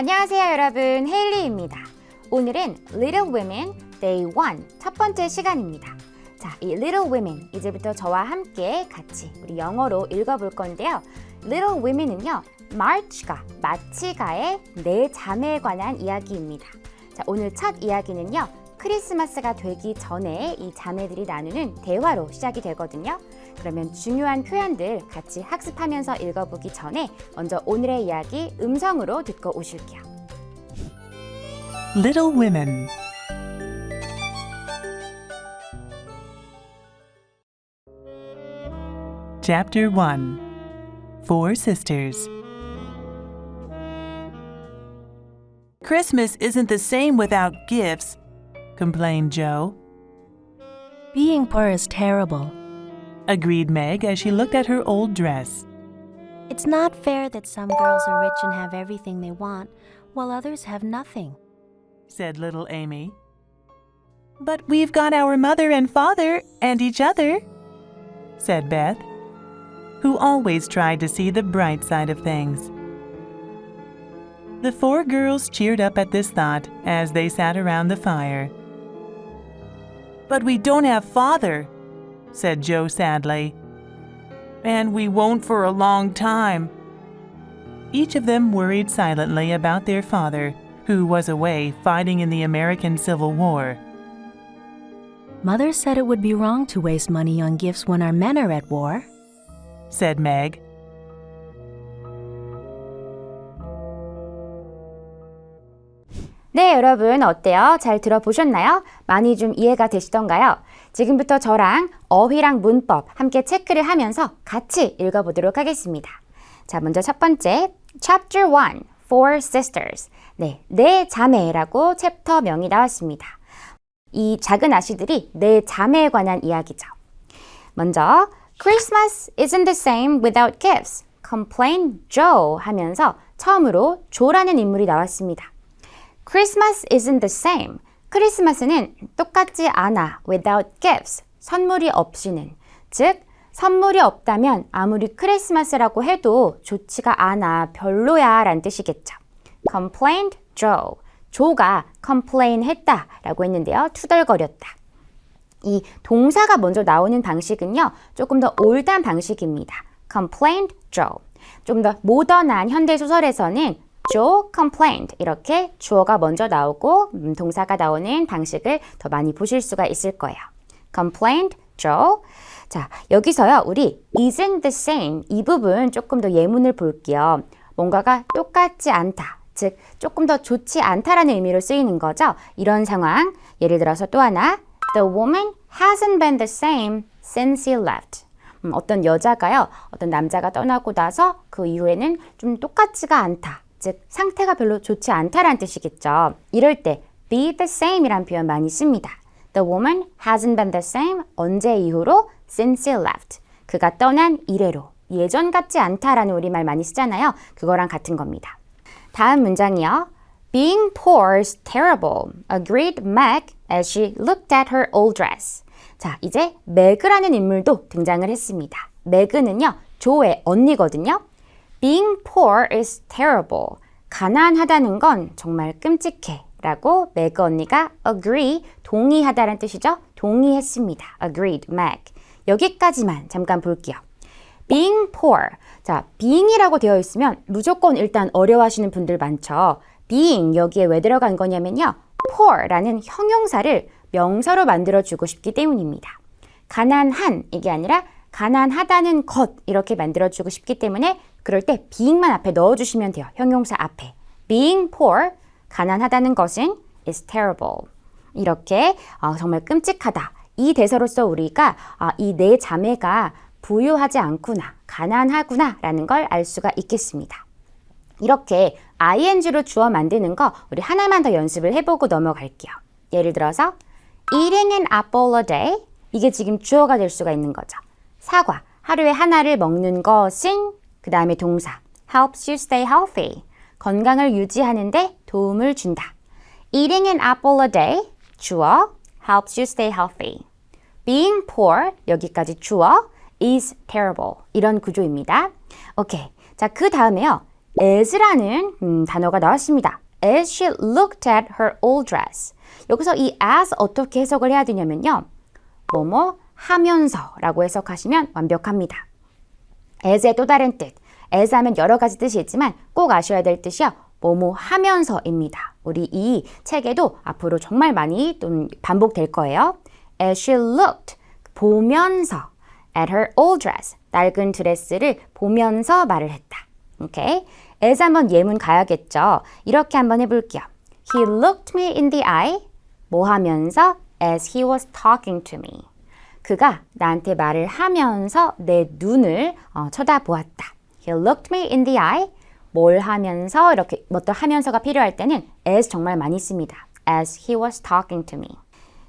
안녕하세요 여러분 헤일리입니다. 오늘은 Little Women Day 1첫 번째 시간입니다. 자, 이 Little Women 이제부터 저와 함께 같이 우리 영어로 읽어볼 건데요. Little Women은요, March가 마치가의 네 자매에 관한 이야기입니다. 자, 오늘 첫 이야기는요. 크리스마스가 되기 전에 이 자매들이 나누는 대화로 시작이 되거든요. 그러면 중요한 표현들 같이 학습하면서 읽어보기 전에 먼저 오늘의 이야기 음성으로 듣고 오실게요. Little Women. Chapter 1 Four Sisters. Christmas isn't the same without gifts, complained Joe. Being poor is terrible. Agreed Meg as she looked at her old dress. It's not fair that some girls are rich and have everything they want, while others have nothing. said little Amy. But we've got our mother and father and each other, said Beth, who always tried to see the bright side of things. The four girls cheered up at this thought as they sat around the fire. But we don't have father, said Joe sadly. And we won't for a long time. Each of them worried silently about their father, who was away fighting in the American Civil War. Mother said it would be wrong to waste money on gifts when our men are at war. said Meg. 네, 여러분 어때요? 잘 들어보셨나요? 많이 좀 이해가 되시던가요? 지금부터 저랑 어휘랑 문법 함께 체크를 하면서 같이 읽어보도록 하겠습니다. 자, 먼저 첫 번째, Chapter 1, Four Sisters. 네, 네 자매라고 챕터명이 나왔습니다. 이 작은 아씨들이 네 자매에 관한 이야기죠. 먼저, Christmas isn't the same without gifts. Complain Joe 하면서 처음으로 조라는 인물이 나왔습니다. Christmas isn't the same. 크리스마스는 똑같지 않아. Without gifts. 선물이 없이는. 즉, 선물이 없다면 아무리 크리스마스라고 해도 좋지가 않아. 별로야. 라는 뜻이겠죠. Complained Joe. 조가 complain 했다. 라고 했는데요. 투덜거렸다. 이 동사가 먼저 나오는 방식은요. 조금 더 올드한 방식입니다. complained Joe. 좀 더 모던한 현대 소설에서는 Joe complained 이렇게 주어가 먼저 나오고 음, 동사가 나오는 방식을 더 많이 보실 수가 있을 거예요. complained Joe. 자, 여기서요. 우리 isn't the same 이 부분 조금 더 예문을 볼게요. 뭔가가 똑같지 않다. 즉 조금 더 좋지 않다라는 의미로 쓰이는 거죠. 이런 상황. 예를 들어서 또 하나 The woman hasn't been the same since he left. 음, 어떤 여자가요, 어떤 남자가 떠나고 나서 그 이후에는 좀 똑같지가 않다. 즉, 상태가 별로 좋지 않다라는 뜻이겠죠. 이럴 때 be the same 이란 표현 많이 씁니다. The woman hasn't been the same 언제 이후로 since he left. 그가 떠난 이래로 예전 같지 않다라는 우리말 많이 쓰잖아요. 그거랑 같은 겁니다. 다음 문장이요. Being poor is terrible, agreed Meg as she looked at her old dress. 자, 이제 매그라는 인물도 등장을 했습니다. 매그는요, 조의 언니거든요. Being poor is terrible. 가난하다는 건 정말 끔찍해. 라고 매그 언니가 agree, 동의하다는 뜻이죠. 동의했습니다. agreed, Meg. 여기까지만 잠깐 볼게요. being poor. 자, being이라고 되어 있으면 무조건 일단 어려워하시는 분들 많죠. being 여기에 왜 들어간 거냐면요. poor라는 형용사를 명사로 만들어 주고 싶기 때문입니다. 가난한 이게 아니라 가난하다는 것 이렇게 만들어 주고 싶기 때문에 그럴 때 being만 앞에 넣어 주시면 돼요. 형용사 앞에. being poor 가난하다는 것은 is terrible. 이렇게 어, 정말 끔찍하다. 이 대사로서 우리가 아, 이네 자매가 부유하지 않구나, 가난하구나 라는 걸 알 수가 있겠습니다. 이렇게 ing로 주어 만드는 거 우리 하나만 더 연습을 해보고 넘어갈게요. 예를 들어서 eating an apple a day 이게 지금 주어가 될 수가 있는 거죠. 사과 하루에 하나를 먹는 것은 그 다음에 동사 helps you stay healthy 건강을 유지하는데 도움을 준다. Eating an apple a day 주어 helps you stay healthy. Being poor 여기까지 주어 is terrible 이런 구조입니다. 오케이. 자, 그 다음에요. as라는 음, 단어가 나왔습니다. As she looked at her old dress. 여기서 이 as 어떻게 해석을 해야 되냐면요. 뭐뭐 하면서라고 해석하시면 완벽합니다. As의 또 다른 뜻. as 하면 여러 가지 뜻이 있지만 꼭 아셔야 될 뜻이요. 뭐뭐 하면서입니다. 우리 이 책에도 앞으로 정말 많이 또 반복될 거예요. As she looked, 보면서 at her old dress, 낡은 드레스를 보면서 말을 했다. 오케이? as 한번 예문 가야겠죠. 이렇게 한번 해볼게요. He looked me in the eye, 뭐 하면서 as he was talking to me. 그가 나한테 말을 하면서 내 눈을 어, 쳐다보았다. He looked me in the eye. 뭘 하면서 이렇게 뭐또 하면서가 필요할 때는 as 정말 많이 씁니다. As he was talking to me.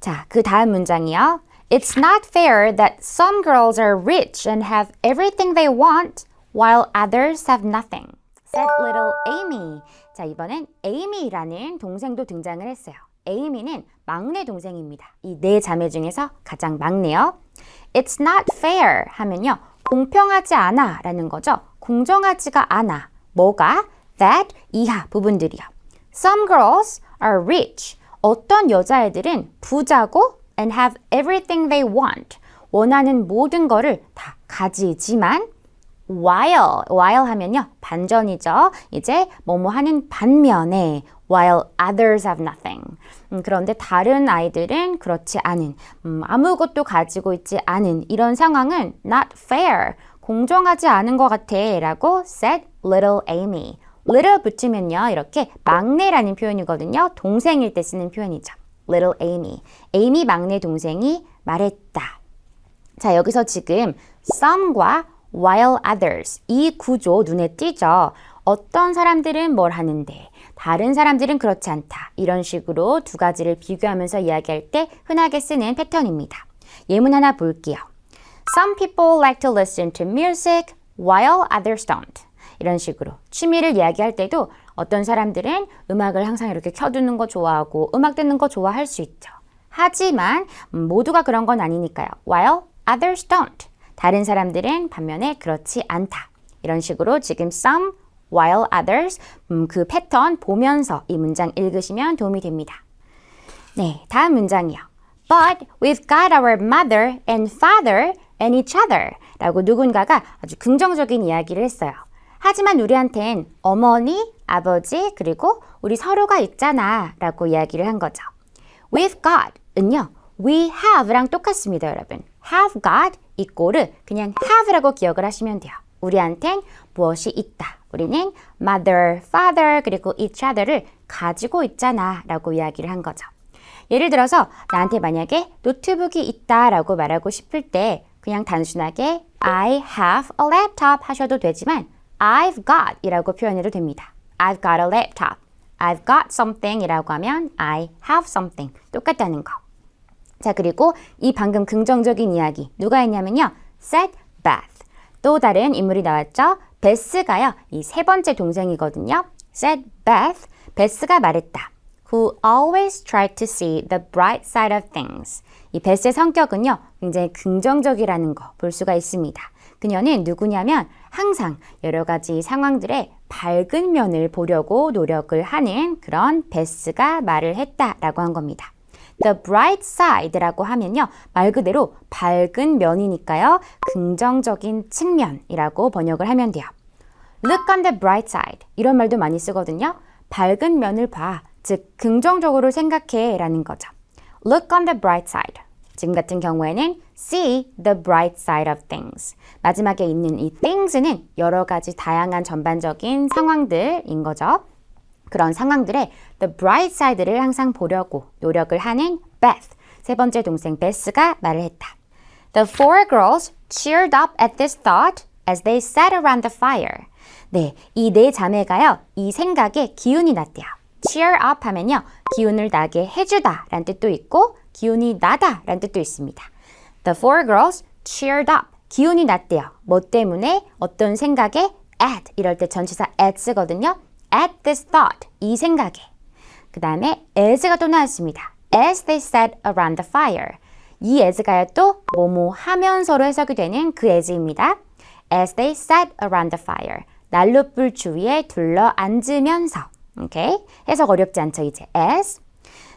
자, 그 다음 문장이요. It's not fair that some girls are rich and have everything they want while others have nothing. said little Amy. 자, 이번엔 Amy라는 동생도 등장을 했어요. Amy는 막내 동생입니다. 이 네 자매 중에서 가장 막내요. It's not fair 하면요. 공평하지 않아 라는 거죠. 공정하지가 않아. 뭐가? That 이하 부분들이요. Some girls are rich. 어떤 여자애들은 부자고 and have everything they want. 원하는 모든 거를 다 가지지만 while, while 하면요. 반전이죠. 이제 뭐뭐 하는 반면에 while others have nothing. 음, 그런데 다른 아이들은 그렇지 않은, 음, 아무것도 가지고 있지 않은 이런 상황은 not fair. 공정하지 않은 것 같아 라고 said little Amy. little 붙이면요. 이렇게 막내라는 표현이거든요. 동생일 때 쓰는 표현이죠. little Amy. Amy 막내 동생이 말했다. 자, 여기서 지금 some과 while others 이 구조 눈에 띄죠. 어떤 사람들은 뭘 하는데 다른 사람들은 그렇지 않다. 이런 식으로 두 가지를 비교하면서 이야기할 때 흔하게 쓰는 패턴입니다. 예문 하나 볼게요. Some people like to listen to music while others don't. 이런 식으로 취미를 이야기할 때도 어떤 사람들은 음악을 항상 이렇게 켜두는 거 좋아하고 음악 듣는 거 좋아할 수 있죠. 하지만 음, 모두가 그런 건 아니니까요. While others don't. 다른 사람들은 반면에 그렇지 않다. 이런 식으로 지금 some, while others 음, 그 패턴 보면서 이 문장 읽으시면 도움이 됩니다. 네, 다음 문장이요. But we've got our mother and father and each other 라고 누군가가 아주 긍정적인 이야기를 했어요. 하지만 우리한텐 어머니, 아버지, 그리고 우리 서로가 있잖아 라고 이야기를 한 거죠. We've got 은요, we have랑 똑같습니다, 여러분. have got 이꼬를 그냥 have라고 기억을 하시면 돼요. 우리한텐 무엇이 있다. 우리는 mother, father, 그리고 each other를 가지고 있잖아 라고 이야기를 한 거죠. 예를 들어서 나한테 만약에 노트북이 있다 라고 말하고 싶을 때 그냥 단순하게 I have a laptop 하셔도 되지만 I've got 이라고 표현해도 됩니다. I've got a laptop. I've got something 이라고 하면 I have something. 똑같다는 거. 자, 그리고 이 방금 긍정적인 이야기 누가 했냐면요. said Beth. 또 다른 인물이 나왔죠. 베스가요. 이 세 번째 동생이거든요. said Beth. 베스가 말했다. who always tried to see the bright side of things. 이 베스의 성격은요, 굉장히 긍정적이라는 거 볼 수가 있습니다. 그녀는 누구냐면 항상 여러 가지 상황들의 밝은 면을 보려고 노력을 하는 그런 베스가 말을 했다라고 한 겁니다. The bright side라고 하면요, 말 그대로 밝은 면이니까요, 긍정적인 측면이라고 번역을 하면 돼요. Look on the bright side. 이런 말도 많이 쓰거든요. 밝은 면을 봐. 즉, 긍정적으로 생각해 라는 거죠. Look on the bright side. 지금 같은 경우에는 see the bright side of things. 마지막에 있는 이 things는 여러 가지 다양한 전반적인 상황들인 거죠. 그런 상황들의 the bright side를 항상 보려고 노력을 하는 Beth. 세 번째 동생 베스가 말을 했다. The four girls cheered up at this thought as they sat around the fire. 네, 이 네 자매가요, 이 생각에 기운이 났대요. cheer up 하면요, 기운을 나게 해주다 라는 뜻도 있고, 기운이 나다 라는 뜻도 있습니다. The four girls cheered up. 기운이 났대요. 뭐 때문에? 어떤 생각에? at. 이럴 때 전치사 at 쓰거든요. At this thought. 이 생각에. 그 다음에 as가 또 나왔습니다. as they sat around the fire. 이 as가요 또 뭐뭐 하면서로 해석이 되는 그 as입니다. as they sat around the fire. 난로불 주위에 둘러 앉으면서. 오케이? 해석 어렵지 않죠, 이제. as.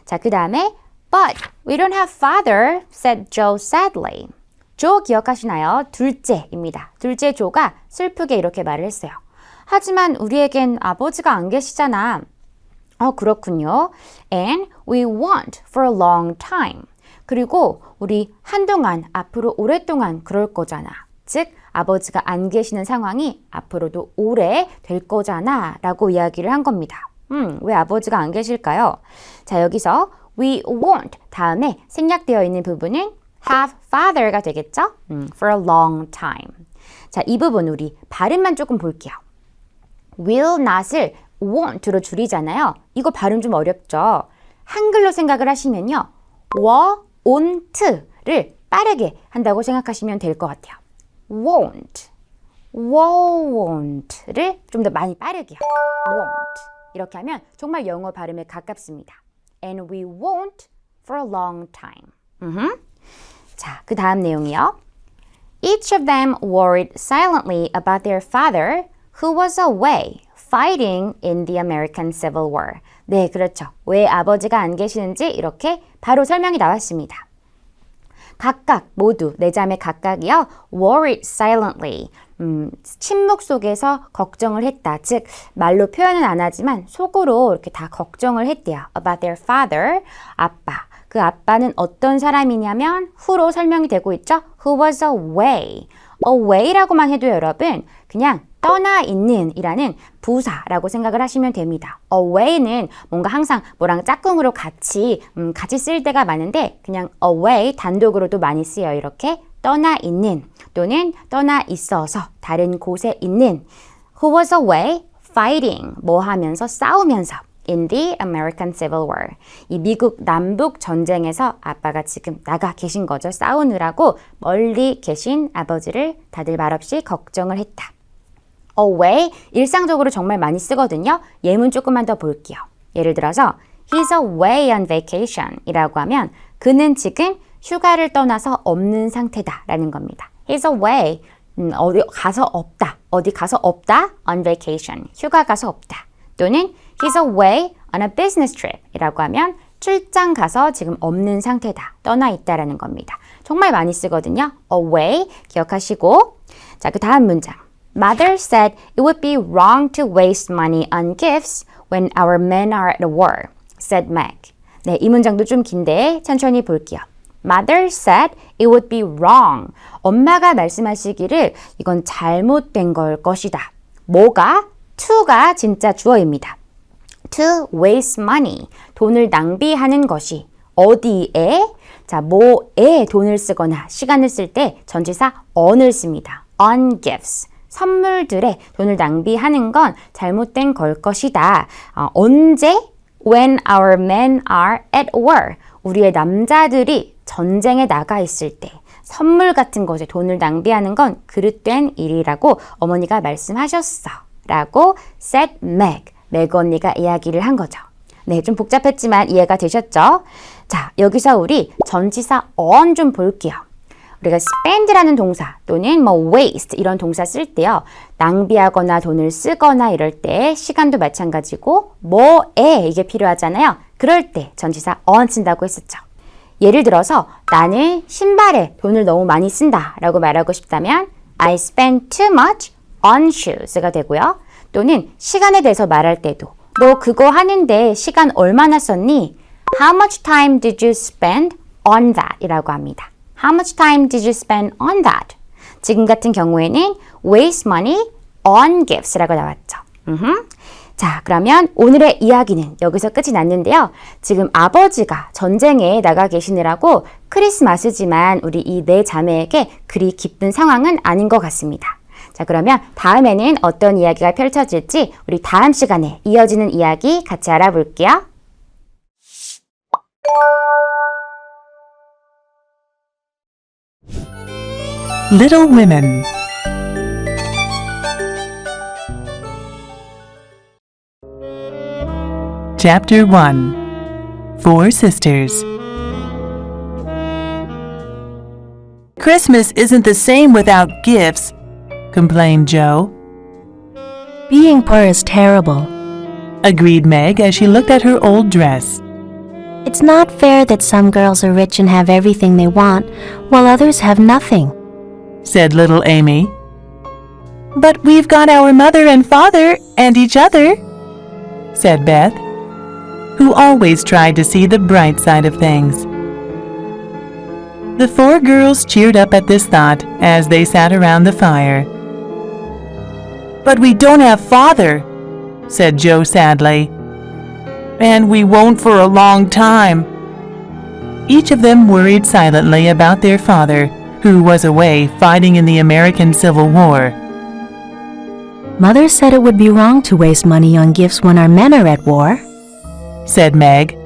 자, 그 다음에 But we don't have father, said Joe sadly. 조 기억하시나요? 둘째입니다. 둘째 조가 슬프게 이렇게 말을 했어요. 하지만 우리에겐 아버지가 안 계시잖아. 어, 그렇군요. And we won't for a long time. 그리고 우리 한동안, 앞으로 오랫동안 그럴 거잖아. 즉, 아버지가 안 계시는 상황이 앞으로도 오래 될 거잖아. 라고 이야기를 한 겁니다. 음, 왜 아버지가 안 계실까요? 자, 여기서 we won't 다음에 생략되어 있는 부분은 have father가 되겠죠? 음, for a long time. 자, 이 부분 우리 발음만 조금 볼게요. Will not을 want로 줄이잖아요. 이거 발음 좀 어렵죠? 한글로 생각을 하시면요. 워, on't를 빠르게 한다고 생각하시면 될 것 같아요. won't, won't를 좀 더 많이 빠르게요. won't. 이렇게 하면 정말 영어 발음에 가깝습니다. And we won't for a long time. 음흠. 자, 그 다음 내용이요. Each of them worried silently about their father, who was away fighting in the American Civil War. 네, 그렇죠. 왜 아버지가 안 계시는지 이렇게 바로 설명이 나왔습니다. 각각 모두 네 자매 각각이요 worried silently 음, 침묵 속에서 걱정을 했다. 즉 말로 표현은 안 하지만 속으로 이렇게 다 걱정을 했대요. about their father 아빠. 그 아빠는 어떤 사람이냐면 who로 설명이 되고 있죠. who was away. away라고만 해도 여러분 그냥 떠나 있는 이라는 부사라고 생각을 하시면 됩니다. away는 뭔가 항상 뭐랑 짝꿍으로 같이 음, 같이 쓸 때가 많은데 그냥 away 단독으로도 많이 쓰여 이렇게 떠나 있는 또는 떠나 있어서 다른 곳에 있는 who was away fighting 뭐 하면서 싸우면서 in the American Civil War. 이 미국 남북 전쟁에서 아빠가 지금 나가 계신 거죠. 싸우느라고 멀리 계신 아버지를 다들 말없이 걱정을 했다. Away 일상적으로 정말 많이 쓰거든요. 예문 조금만 더 볼게요. 예를 들어서 he's away on vacation 이라고 하면 그는 지금 휴가를 떠나서 없는 상태다 라는 겁니다. he's away 음, 어디 가서 없다. 어디 가서 없다 on vacation 휴가 가서 없다. 또는 he's away on a business trip 이라고 하면 출장 가서 지금 없는 상태다. 떠나 있다라는 겁니다. 정말 많이 쓰거든요. away 기억하시고 자, 그 다음 문장. Mother said it would be wrong to waste money on gifts when our men are at war, said Meg. 네, 이 문장도 좀 긴데 천천히 볼게요. Mother said it would be wrong. 엄마가 말씀하시기를 이건 잘못된 걸 것이다. 뭐가? to가 진짜 주어입니다. to waste money. 돈을 낭비하는 것이 어디에? 자, 뭐에 돈을 쓰거나 시간을 쓸 때 전치사 on을 씁니다. on gifts. 선물들에 돈을 낭비하는 건 잘못된 걸 것이다. 어, 언제? When our men are at war. 우리의 남자들이 전쟁에 나가 있을 때 선물 같은 것에 돈을 낭비하는 건 그릇된 일이라고 어머니가 말씀하셨어. 라고 said Meg. 맥 언니가 이야기를 한 거죠. 네, 좀 복잡했지만 이해가 되셨죠? 자, 여기서 우리 전치사 on 좀 볼게요. 우리가 spend라는 동사 또는 뭐 waste 이런 동사 쓸 때요. 낭비하거나 돈을 쓰거나 이럴 때 시간도 마찬가지고 뭐에 이게 필요하잖아요. 그럴 때 전치사 on 쓴다고 했었죠. 예를 들어서 나는 신발에 돈을 너무 많이 쓴다 라고 말하고 싶다면 I spend too much on shoes가 되고요. 또는 시간에 대해서 말할 때도 너 그거 하는데 시간 얼마나 썼니? How much time did you spend on that? 이라고 합니다. How much time did you spend on that? 지금 같은 경우에는 waste money on gifts라고 나왔죠. 음흠. 자, 그러면 오늘의 이야기는 여기서 끝이 났는데요. 지금 아버지가 전쟁에 나가 계시느라고 크리스마스지만 우리 이 네 자매에게 그리 기쁜 상황은 아닌 것 같습니다. 자, 그러면 다음에는 어떤 이야기가 펼쳐질지 우리 다음 시간에 이어지는 이야기 같이 알아볼게요. Little Women. Chapter 1 Four Sisters. Christmas isn't the same without gifts, complained Joe. Being poor is terrible. agreed Meg as she looked at her old dress. It's not fair that some girls are rich and have everything they want, while others have nothing. Said little Amy. But we've got our mother and father and each other, said Beth, who always tried to see the bright side of things. The four girls cheered up at this thought as they sat around the fire. But we don't have father, said Joe sadly. And we won't for a long time. Each of them worried silently about their father, who was away fighting in the American Civil War. Mother said it would be wrong to waste money on gifts when our men are at war. Said Meg,